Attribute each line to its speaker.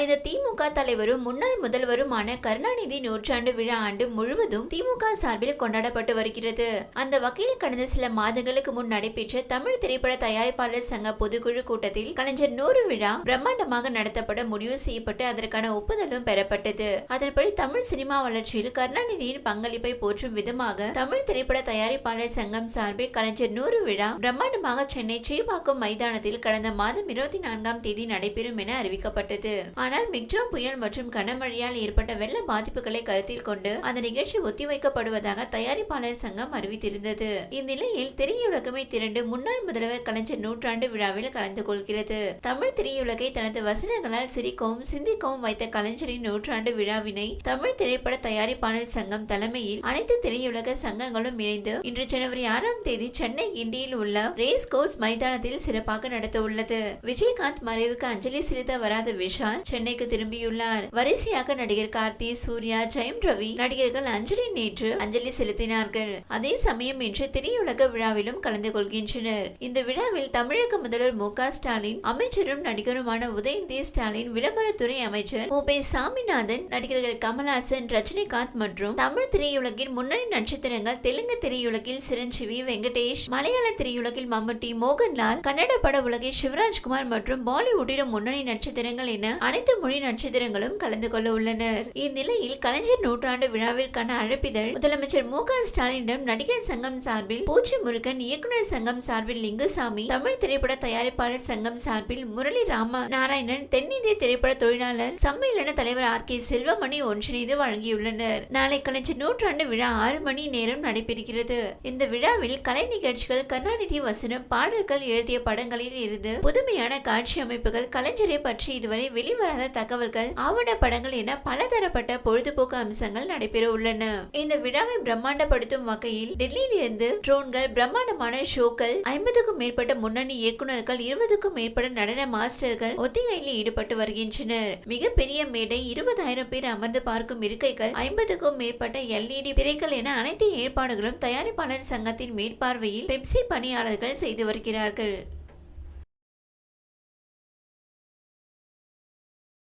Speaker 1: மறைந்த திமுக தலைவரும் முன்னாள் முதல்வருமான கருணாநிதி நூற்றாண்டு விழா ஆண்டு முழுவதும் திமுக சார்பில் கொண்டாடப்பட்டு வருகிறது. அந்த வகையில் கடந்த சில மாதங்களுக்கு முன் நடைபெற்ற தமிழ் திரைப்பட தயாரிப்பாளர் சங்க பொதுக்குழு கூட்டத்தில் கலைஞர் நூறு விழா பிரம்மாண்டமாக நடத்தப்பட முடிவு செய்யப்பட்டு அதற்கான ஒப்புதலும் பெறப்பட்டது. அதன்படி தமிழ் சினிமா வளர்ச்சியில் கருணாநிதியின் பங்களிப்பை போற்றும் விதமாக தமிழ் திரைப்பட தயாரிப்பாளர் சங்கம் சார்பில் கலைஞர் நூறு விழா பிரம்மாண்டமாக சென்னை சேப்பாக்கம் மைதானத்தில் கடந்த மாதம் இருபத்தி நான்காம் தேதி நடைபெறும் என அறிவிக்கப்பட்டது. ஆனால் மிக்ஜோ புயல் மற்றும் கனமழையால் ஏற்பட்ட வெள்ள பாதிப்புகளை கருத்தில் கொண்டு அந்த நிகழ்ச்சி ஒத்திவைக்கப்படுவதாக தயாரிப்பாளர் சங்கம் அறிவித்திருந்தது. இந்நிலையில் திரையுலகமே திரண்டு முன்னாள் முதல்வர் கலைஞர் நூற்றாண்டு விழாவில் கலந்து கொள்கிறது. தமிழ் திரையுலகை தனது வசனங்களால் சிரிக்கவும் சிந்திக்கவும் வைத்த கலைஞரின் நூற்றாண்டு விழாவினை தமிழ் திரைப்பட தயாரிப்பாளர் சங்கம் தலைமையில் அனைத்து திரையுலக சங்கங்களும் இணைந்து இன்று ஜனவரி ஆறாம் தேதி சென்னை கிண்டியில் உள்ள ரேஸ் கோர்ஸ் மைதானத்தில் சிறப்பாக நடத்த உள்ளது விஜயகாந்த் மறைவுக்கு அஞ்சலி செலுத்த வராத விஷால் சென்னைக்கு திரும்பியுள்ளார். வரிசையாக நடிகர் கார்த்தி சூர்யா ஜெயம் ரவி நடிகர்கள் அஞ்சலி நேற்று அஞ்சலி செலுத்தினார்கள். அதே சமயம் இன்று திரையுலக விழாவிலும் கலந்து கொள்கின்றனர். இந்த விழாவில் தமிழக முதல்வர் மு ஸ்டாலின் அமைச்சரும் நடிகருமான உதயநிதி ஸ்டாலின் விளம்பரத்துறை அமைச்சர் மு சாமிநாதன் நடிகர்கள் கமல்ஹாசன் ரஜினிகாந்த் மற்றும் தமிழ் திரையுலகின் முன்னணி நட்சத்திரங்கள் தெலுங்கு திரையுலகில் சிரஞ்சீவி வெங்கடேஷ் மலையாள திரையுலகில் மம்முட்டி மோகன்லால் கன்னட பட உலகில் சிவராஜ்குமார் மற்றும் பாலிவுட்டிலும் முன்னணி நட்சத்திரங்கள் என அனைத்து மொழி நட்சத்திரங்களும் கலந்து கொள்ள உள்ளனர். இந்நிலையில் கலைஞர் நூற்றாண்டு விழாவிற்கான அழைப்பிதழ் முதலமைச்சர் மு க ஸ்டாலினிடம் நடிகர் சங்கம் சார்பில் பூச்சி முருகன் இயக்குனர் சங்கம் சார்பில் லிங்குசாமி தமிழ் திரைப்பட தயாரிப்பாளர் சங்கம் சார்பில் முரளி ராம நாராயணன் தென்னிந்திய திரைப்பட தொழிலாளர் சம்மேளன தலைவர் ஆர் கே செல்வமணி ஒன்றிணைந்து வழங்கியுள்ளனர். நாளை கலைஞர் நூற்றாண்டு விழா ஆறு மணி நேரம் நடைபெறுகிறது. இந்த விழாவில் கலை நிகழ்ச்சிகள் கருணாநிதி வசனம் பாடல்கள் எழுதிய படங்களில் இருந்து புதுமையான காட்சி அமைப்புகள் கலைஞரை பற்றி இதுவரை வெளிவராத தகவல்கள் ஆவண படங்கள் என பலதரப்பட்ட பொழுதுபோக்கு அம்சங்கள் நடைபெற உள்ளன. இந்த விழாவை பிரம்மாண்டப்படுத்தும் வகையில் டெல்லியில் இருந்து ட்ரோன்கள் பிரம்மாண்டமான ஷோக்கள் ஐம்பதுக்கும் மேற்பட்ட முன்னணி இயக்குநர்கள் இருபதுக்கும் மேற்பட்ட நடன மாஸ்டர்கள் ஒத்திகையில் ஈடுபட்டு வருகின்றனர். மிகப்பெரிய மேடை இருபதாயிரம் பேர் அமர்ந்து பார்க்கும் இருக்கைகள் ஐம்பதுக்கும் மேற்பட்ட எல்இடி திரைகள் என அனைத்து ஏற்பாடுகளும் தயாரிப்பாளர் சங்கத்தின் மேற்பார்வையில் பெப்சி பணியாளர்கள் செய்து வருகிறார்கள்.